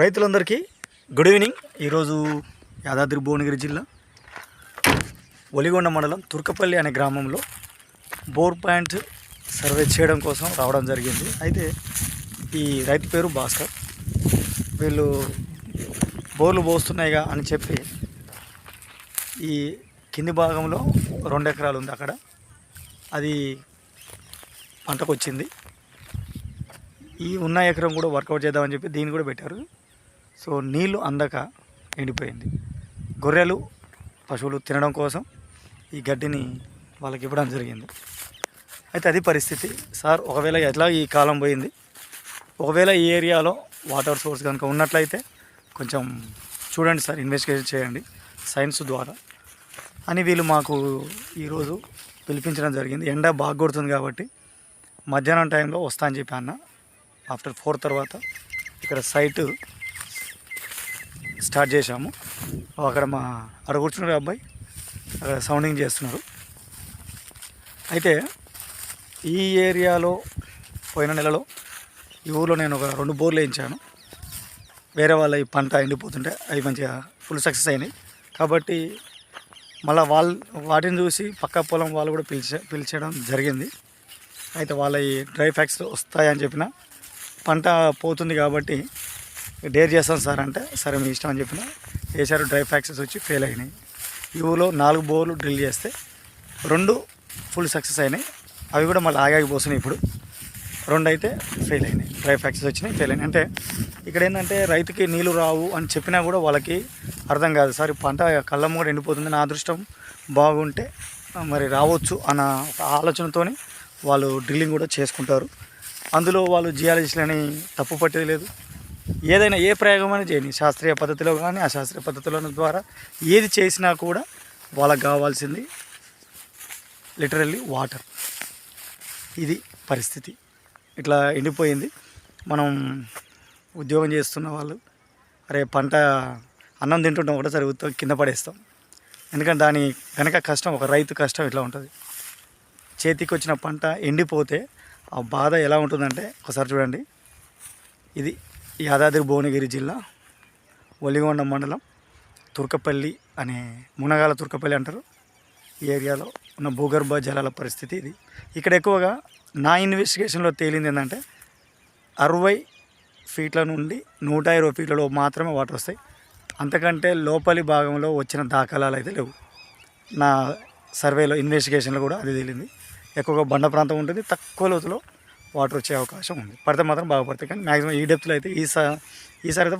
రైతులందరికీ good evening. ఈరోజు యాదాద్రి భువనగిరి జిల్లా ఒలిగొండ మండలం తుర్కపల్లి అనే గ్రామంలో బోర్ పాయింట్ సర్వే చేయడం కోసం రావడం జరిగింది. అయితే ఈ రైతు పేరు భాస్కర్. వీళ్ళు బోర్లు పోస్తున్నాయిగా అని చెప్పి ఈ కింది భాగంలో రెండు ఎకరాలు ఉంది అక్కడ. అది పంటకు వచ్చింది ఈ ఉన్న ఎకరం కూడా వర్కౌట్ చేద్దామని చెప్పి దీన్ని కూడా పెట్టారు. సో నీళ్ళు అందక ఎండిపోయింది. గొర్రెలు పశువులు తినడం కోసం ఈ గడ్డిని వాళ్ళకి ఇవ్వడం జరిగింది. అయితే అది పరిస్థితి. సార్ ఒకవేళ ఎట్లా ఈ కాలం పోయింది? ఒకవేళ ఈ ఏరియాలో వాటర్ సోర్స్ కనుక ఉన్నట్లయితే కొంచెం చూడండి సార్ ఇన్వెస్టిగేషన్ చేయండి సైన్స్ ద్వారా. అని వీళ్ళు మాకు ఈరోజు పిలిపించడం జరిగింది. ఎండ బాగా కొడుతుంది కాబట్టి మధ్యాహ్నం టైంలో వస్తా అని చెప్పి అన్న. ఆఫ్టర్ ఫోర్ తర్వాత ఇక్కడ సైట్ స్టార్ట్ చేశాము. అక్కడ మా అక్కడ కూర్చున్నారు అబ్బాయి. అక్కడ సౌండింగ్ చేస్తున్నారు. అయితే ఈ ఏరియాలో పోయిన నెలలో ఈ ఊర్లో నేను ఒక రెండు బోర్లు వేయించాను. వేరే వాళ్ళ ఈ పంట ఎండిపోతుంటే అవి మంచిగా ఫుల్ సక్సెస్ అయినాయి. కాబట్టి మళ్ళీ వాళ్ళు వాటిని చూసి పక్క పొలం వాళ్ళు కూడా పిలిచే పిలిచేయడం జరిగింది. అయితే వాళ్ళ ఈ డ్రై ఫ్యాక్స్ వస్తాయని చెప్పిన పంట పోతుంది కాబట్టి డేర్ చేస్తాను సార్ అంటే సరే మీ ఇష్టం అని చెప్పిన. వేసారు డ్రై ఫ్యాక్సెస్ వచ్చి ఫెయిల్ అయినాయి. ఈ నాలుగు బోర్లు డ్రిల్ చేస్తే రెండు ఫుల్ సక్సెస్ అయినాయి. అవి కూడా మళ్ళీ ఆగాగిపోతున్నాయి ఇప్పుడు. రెండు అయితే ఫెయిల్ అయినాయి. డ్రై ఫ్యాక్సెస్ వచ్చినాయి ఫెయిల్ అయినాయి. అంటే ఇక్కడ ఏంటంటే రైతుకి నీళ్ళు రావు అని చెప్పినా కూడా వాళ్ళకి అర్థం కాదు. సార్ పంట కళ్ళం కూడా ఎండిపోతుంది. నా అదృష్టం బాగుంటే మరి రావచ్చు అన్న ఒక వాళ్ళు డ్రిల్లింగ్ కూడా చేసుకుంటారు. అందులో వాళ్ళు జియాలజిస్ట్లని తప్పు పట్టేది లేదు. ఏదైనా ఏ ప్రయోగమైనా చేయని శాస్త్రీయ పద్ధతిలో కానీ అశాస్త్రీయ పద్ధతిలో ద్వారా ఏది చేసినా కూడా వాళ్ళకి కావాల్సింది లిటరల్లీ వాటర్. ఇది పరిస్థితి. ఇట్లా ఎండిపోయింది. మనం ఉద్యోగం చేస్తున్న వాళ్ళు అరే పంట అన్నం తింటుంటాం ఒకటేసారి ఉత్త కింద పడేస్తాం. ఎందుకంటే దాని కనుక కష్టం ఒక రైతు కష్టం ఇట్లా ఉంటుంది. చేతికి వచ్చిన పంట ఎండిపోతే ఆ బాధ ఎలా ఉంటుందంటే ఒకసారి చూడండి. ఇది యాదాద్రి భువనగిరి జిల్లా ఒలిగొండ మండలం తుర్కపల్లి అనే మునగాల తుర్కపల్లి అంటారు. ఈ ఏరియాలో ఉన్న భూగర్భ జలాల పరిస్థితి ఇది. ఇక్కడ ఎక్కువగా నా ఇన్వెస్టిగేషన్లో తేలింది ఏంటంటే అరవై ఫీట్ల నుండి నూట ఇరవై ఫీట్లలో మాత్రమే వాటర్ వస్తాయి. అంతకంటే లోపలి భాగంలో వచ్చిన దాఖలాలు అయితే లేవు. నా సర్వేలో ఇన్వెస్టిగేషన్లో కూడా అది తేలింది. ఎక్కువగా బండ ప్రాంతం ఉంటుంది. తక్కువ లోతులో వాటర్ వచ్చే అవకాశం ఉంది. పడితే మాత్రం బాగా పడతాయి కానీ మ్యాక్సిమం ఈ డెప్త్లో అయితే ఈ సా ఈసారి అయితే